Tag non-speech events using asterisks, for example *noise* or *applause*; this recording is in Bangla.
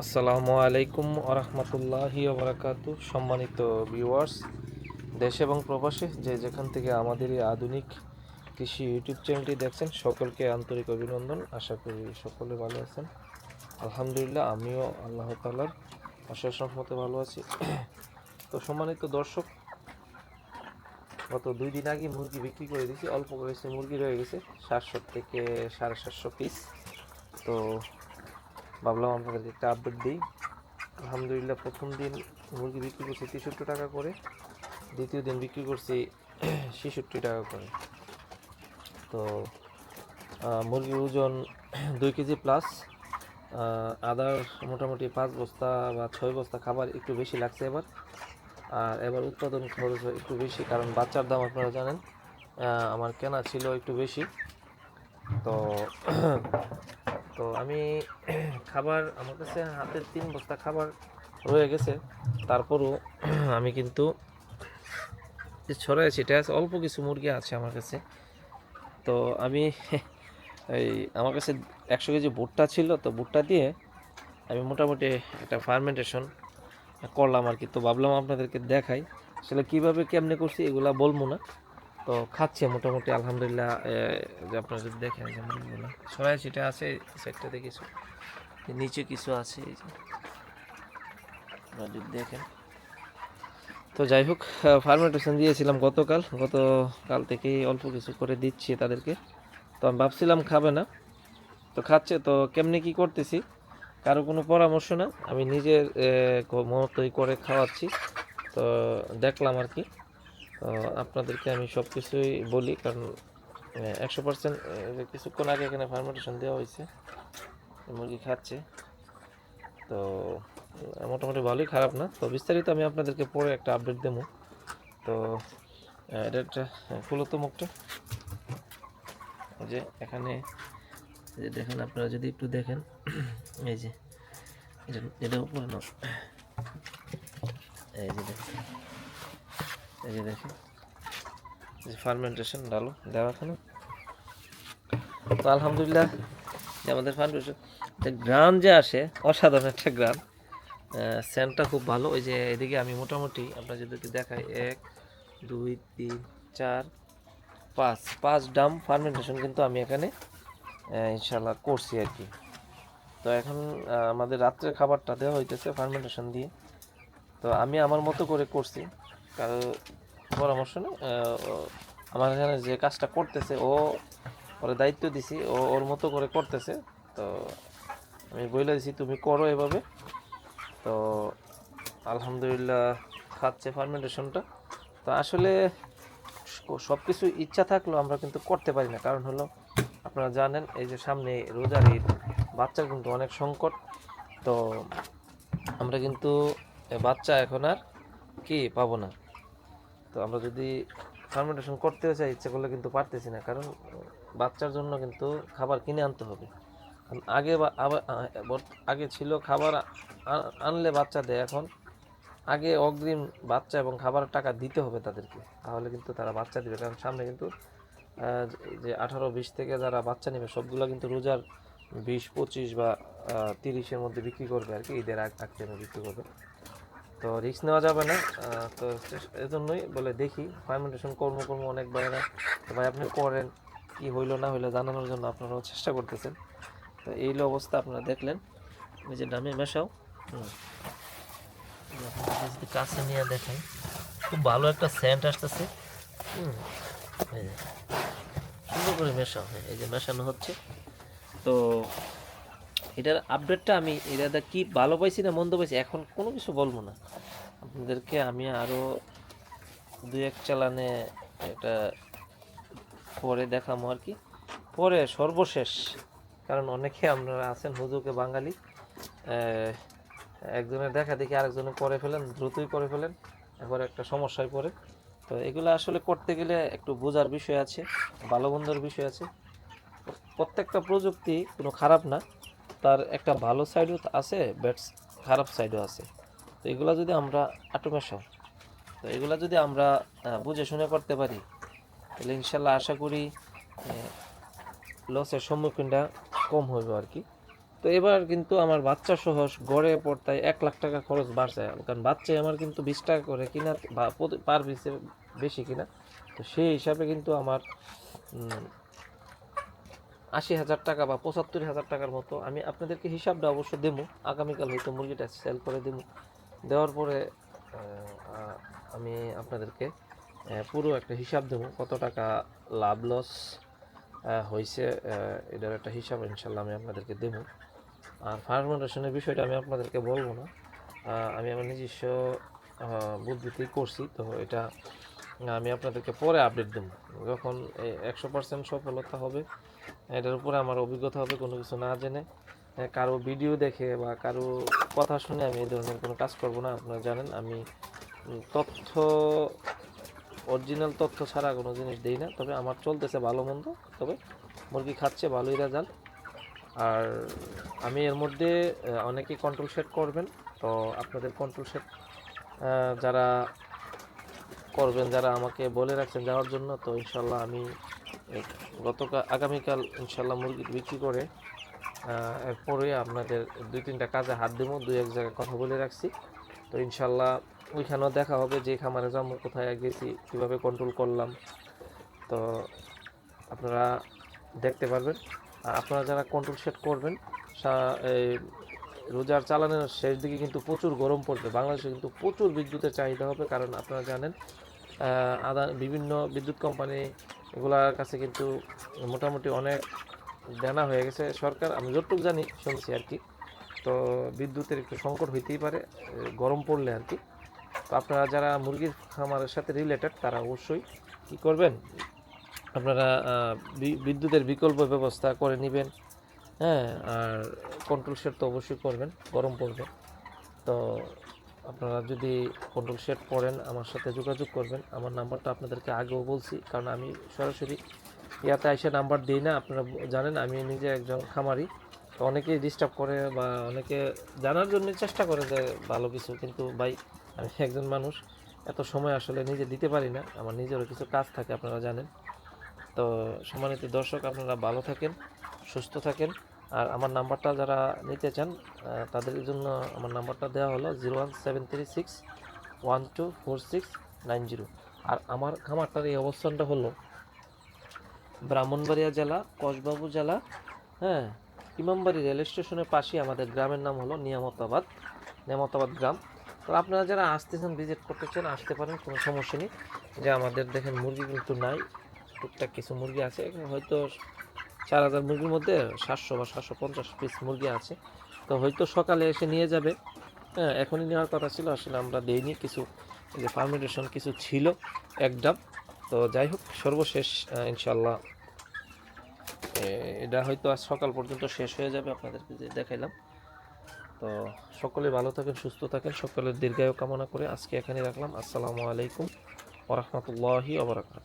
আসসালামু আলাইকুম আরহামতুল্লাহি ওবরাকাতু। সম্মানিত ভিউয়ার্স দেশ এবং প্রবাসে যে যেখান থেকে আমাদের এই আধুনিক কৃষি ইউটিউব চ্যানেলটি দেখছেন, সকলকে আন্তরিক অভিনন্দন। আশা করি সকলে ভালো আছেন। আলহামদুলিল্লাহ, আমিও আল্লাহ তালার অশেষ রহমতে ভালো আছি। তো সম্মানিত দর্শক, গত দুই দিন আগে মুরগি বিক্রি করে দিয়েছি। অল্প করেছে মুরগি রয়ে গেছে সাতশো থেকে সাড়ে সাতশো পিস তো ভাবলাম আপনাদেরকে একটা আপডেট দিই। আলহামদুলিল্লাহ প্রথম দিন মুরগি বিক্রি করছি তেষট্টি টাকা করে, দ্বিতীয় দিন বিক্রি করছি *clears throat* ছেষট্টি টাকা করে। তো মুরগির ওজন *clears throat* দুই কেজি প্লাস আদার মোটামুটি পাঁচ বস্তা বা ছয় বস্তা খাবার একটু বেশি লাগছে এবার। আর এবার উৎপাদন খরচ একটু বেশি, কারণ বাচ্চার দাম আপনারা জানেন আমার কেনা ছিল একটু বেশি। তো *clears throat* তো আমি *clears throat* খাবার, আমার কাছে হাতে তিন বস্তা খাবার রয়ে গেছে। তারপরও *clears throat* আমি কিন্তু যে ছড়াই সেটা আছে, অল্প কিছু মুরগি আছে আমার কাছে। তো আমি *laughs* এই আমার কাছে একশো কেজি ভুট্টা ছিল, তো ভুট্টা দিয়ে আমি মোটামুটি একটা ফার্মেন্টেশন করলাম আর কি। তো ভাবলাম আপনাদেরকে দেখাই, আসলে কীভাবে, কেমনে করছি, এগুলা বলব না। তো খাচ্ছে মোটামুটি, আলহামদুলিল্লাহ যে আপনারা যদি দেখেন যে মুরগিগুলো সেটা আছে সেটটাতে কিছু নিচে কিছু আছে, এই যে। যদি দেখেন। তো যাই হোক ফার্মেন্টেশন দিয়েছিলাম গতকাল গতকাল থেকেই অল্প কিছু করে দিচ্ছি তাদেরকে। তো আমি ভাবছিলাম খাবে না, তো খাচ্ছে, তো কেমনি কি করতেছি? কারও কোনো পরামর্শ না, আমি নিজের মতোই করে খাওয়াচ্ছি। তো দেখলাম আর কি। তো আপনাদেরকে আমি সব কিছুই বলি, কারণ একশো পার্সেন্ট কিছুক্ষণ আগে এখানে ফার্মেন্টেশন দেওয়া হয়েছে মুরগি খাচ্ছে। তো মোটামুটি ভালোই খারাপ না। তো বিস্তারিত আমি আপনাদেরকে পরে একটা আপডেট দেবো। তো এটা একটা ফুলতো মুখটা। যে এখানে যে দেখেন আপনারা যদি একটু দেখেন, *clears throat* এই যে, এটা উপরে না, এই যে দেখেন। এই যে দেখি। যে ফার্মেন্টেশন ডালো দেওয়া এখানে। তো আলহামদুলিল্লাহ যে আমাদের ফার্মেন্টেশন যে গ্রাম যে আসে, অসাধারণ একটা গ্রাম সেন্টটা খুব ভালো। ওই যে এদিকে আমি মোটামুটি আপনার যদি দেখাই, এক, দুই, তিন, চার, পাঁচ। পাঁচ ডাম ফার্মেন্টেশন কিন্তু আমি এখানে ইনশাল্লাহ করছি আর কি। তো এখন আমাদের রাত্রের খাবারটা দেওয়া হইতেছে ফার্মেন্টেশন দিয়ে। তো আমি আমার মতো করে করছি। কারও পরামর্শ নেই আমার এখানে যে কাজটা করতেছে, ও ওর দায়িত্ব দিছি, ও ওর মতো করে করতেছে, তো আমি বলে দিছি, তুমি করো এভাবে। তো আলহামদুলিল্লাহ খাচ্ছে ফার্মেন্টেশনটা তো আসলে সব কিছু ইচ্ছা থাকলেও আমরা কিন্তু করতে পারি না। কারণ হলো, আপনারা জানেন, এই যে সামনে রোজার ঈদ, বাচ্চার কিন্তু অনেক সংকট। তো আমরা কিন্তু বাচ্চা এখন আর কি পাবো না। তো আমরা যদি ফার্মেন্টেশন করতেও চাই, ইচ্ছে করলে কিন্তু পারতেছি না। কারণ বাচ্চার জন্য কিন্তু খাবার কিনে আনতে হবে। কারণ আগে বা- আগে ছিল খাবার আনলে বাচ্চা দেয়। এখন আগে অগ্রিম বাচ্চা এবং খাবারের টাকা দিতে হবে তাদেরকে। তাহলে কিন্তু তারা বাচ্চা দিবে। কারণ সামনে কিন্তু যে আঠারো, বিশ থেকে যারা বাচ্চা নেবে, সবগুলো কিন্তু রোজার বিশ, পঁচিশ বা তিরিশের মধ্যে বিক্রি করবে আর কি। ঈদের আগ আগ বিক্রি করবে। তো রিস্ক নেওয়া যাবে না তো এজন্যই বলে দেখি ফার্মেন্টেশন কর্ম কর্ম অনেক বাইরে তো ভাই আপনি করেন, কি হইল না হইল জানানোর জন্য আপনারাও চেষ্টা করতেছেন। তো এই অবস্থা, আপনারা দেখলেন। এই যে ডামে মেশাও। হুম। যদি কাছে নিয়ে দেখেন, খুব ভালো একটা সেন্ট আসতেছে। হুম। সুন্দর করে মেশাও। এই যে মেশানো হচ্ছে। তো এটার আপডেটটা আমি, এটা কি ভালো পাইছি না মন্দ পাইছি, এখন কোনো কিছু বলব না। আপনাদেরকে আমি আরও দুই এক চালানে এটা পরে দেখামো আর কি। পরে সর্বশেষ, কারণ অনেকে আপনারা আছেন হুজুকে বাঙালি একজনের দেখা দেখি আরেকজনে করে ফেলেন, দ্রুতই করে ফেলেন এবার একটা সমস্যায় পড়ে। তো এগুলো আসলে করতে গেলে একটু বোঝার বিষয় আছে, ভালো মন্দর বিষয় আছে। প্রত্যেকটা প্রযুক্তি কোনো খারাপ না। তার একটা ভালো সাইডও আছে ব্যাটস খারাপ সাইডও আছে। তো এগুলো যদি আমরা অটোমেশন তো এগুলো যদি আমরা বুঝে শুনে করতে পারি, তাহলে ইনশাল্লাহ আশা করি লসের সম্মুখীনটা কম হইবে আর কি। তো এবার কিন্তু আমার বাচ্চা সহ গড়ে পড়তায় এক লাখ টাকা খরচ বাড়ছে, কারণ বাচ্চায় আমার কিন্তু বিশ টাকা করে কিনা বা পার বেশি কিনা, তো সেই হিসাবে কিন্তু আমার আশি হাজার টাকা বা পঁচাত্তর হাজার টাকার মতো আমি আপনাদেরকে হিসাবটা অবশ্য দেবো। আগামীকাল হয়তো মুরগিটা সেল করে দেবো। দেওয়ার পরে আমি আপনাদেরকে পুরো একটা হিসাব দেবো। কত টাকা লাভ লস হয়েছে এটার একটা হিসাব ইনশাল্লাহ আমি আপনাদেরকে দেবো। আর ফার্মেন্টেশনের বিষয়টা আমি আপনাদেরকে বলব না। আমি আমার নিজস্ব বুদ্ধিতেই করছি, তো এটা আমি আপনাদেরকে পরে আপডেট দেবো। যখন একশো পার্সেন্ট সফলতা হবে এটার উপরে আমার অভিজ্ঞতা হবে কোনো কিছু না জেনে। আহ, কারও ভিডিও দেখে বা কারও কথা শুনে আমি এই ধরনের কোনো কাজ করব না আপনারা জানেন। আমি তথ্য অরিজিনাল তথ্য ছাড়া কোনো জিনিস দেই না তবে আমার চলতেছে ভালো মন্দ তবে মুরগি খাচ্ছে ভালোই রেজাল্ট আর আমি এর মধ্যে অনেকেই কন্ট্রোল সেট করবেন তো আপনাদের কন্ট্রোল সেট যারা করবেন, যারা আমাকে বলে রাখছেন যাওয়ার জন্য, তো ইনশাল্লাহ আমি গতকাল, আগামীকাল ইনশাল্লাহ মুরগি বিক্রি করে এরপরে আপনাদের দুই তিনটা কাজে হাত দেবো, দুই এক জায়গায় কথা বলে রাখছি। তো ইনশাল্লাহ ওইখানেও দেখা হবে যে খামারে যাব, কোথায় গেছি, কীভাবে কন্ট্রোল করলাম। তো আপনারা দেখতে পারবেন। আর আপনারা যারা কন্ট্রোল সেট করবেন রোজার চালানোর শেষ দিকে কিন্তু প্রচুর গরম পড়বে। বাংলাদেশে কিন্তু প্রচুর বিদ্যুতের চাহিদা হবে, কারণ আপনারা জানেন আদা বিভিন্ন বিদ্যুৎ কোম্পানি এগুলার কাছে কিন্তু মোটামুটি অনেক দেনা হয়ে গেছে। সরকার, আমি যতটুকু জানি, শুনছি আর কি, তো বিদ্যুতের একটু সংকট হইতেই পারে, গরম পড়লে আর কি। তো আপনারা যারা মুরগির খামারের সাথে রিলেটেড তারা অবশ্যই কী করবেন? আপনারা বিদ্যুতের বিকল্প ব্যবস্থা করে নেবেন। হ্যাঁ আর কন্ট্রোল সেট তো অবশ্যই করবেন, গরম পড়বে। তো আপনারা যদি কন্ট্রোল সেট পড়েন, আমার সাথে যোগাযোগ করবেন। আমার নাম্বারটা আপনাদেরকে আগেও বলছি, কারণ আমি সরাসরি ইয়াতে এসে নাম্বার দিই না, আপনারা জানেন, আমি নিজে একজন খামারি। তো অনেকেই ডিস্টার্ব করে বা অনেকে জানার জন্য চেষ্টা করে যে ভালো কিছু, কিন্তু ভাই, আমি একজন মানুষ, এত সময় আসলে নিজে দিতে পারি না। আমার নিজেরও কিছু কাজ থাকে, আপনারা জানেন। তো সম্মানিত দর্শক, আপনারা ভালো থাকেন, সুস্থ থাকেন। আর আমার নাম্বারটা যারা নিতে চান তাদের জন্য আমার নাম্বারটা দেওয়া হলো zero one seven three six, one two four six nine zero. আর আমার খামারটার এই অবস্থানটা হলো ব্রাহ্মণবাড়িয়া জেলা, কসবাবু জেলা হ্যাঁ ইমামবাড়ি রেল স্টেশনের পাশে আমাদের গ্রামের নাম হলো নিয়ামতাবাদ নিয়ামতাবাদ গ্রাম। তো আপনারা যারা আসতেছেন ভিজিট করতে চান, আসতে পারেন, কোনো সমস্যা নেই। যে আমাদের দেখেন মুরগি কিন্তু নাই। টুকটাক কিছু মুরগি আছে হয়তো চার হাজার মুরগির মধ্যে সাতশো বা সাতশো পঞ্চাশ পিস মুরগি আছে। তো হয়তো সকালে এসে নিয়ে যাবে। হ্যাঁ এখনই নেওয়ার কথা ছিল, আসলে আমরা দেইনি। কিছু যে ফার্মেন্টেশন কিছু ছিল, এক ডাব। তো যাই হোক, সর্বশেষ ইনশাল্লাহ এটা হয়তো আজ সকাল পর্যন্ত শেষ হয়ে যাবে আপনাদেরকে যে দেখাইলাম। তো সকলে ভালো থাকেন, সুস্থ থাকেন, সকলের দীর্ঘায়ু কামনা করে আজকে এখানে রাখলাম। আসসালামু আলাইকুম ওরহমতুল্লাহি ওবরাকাত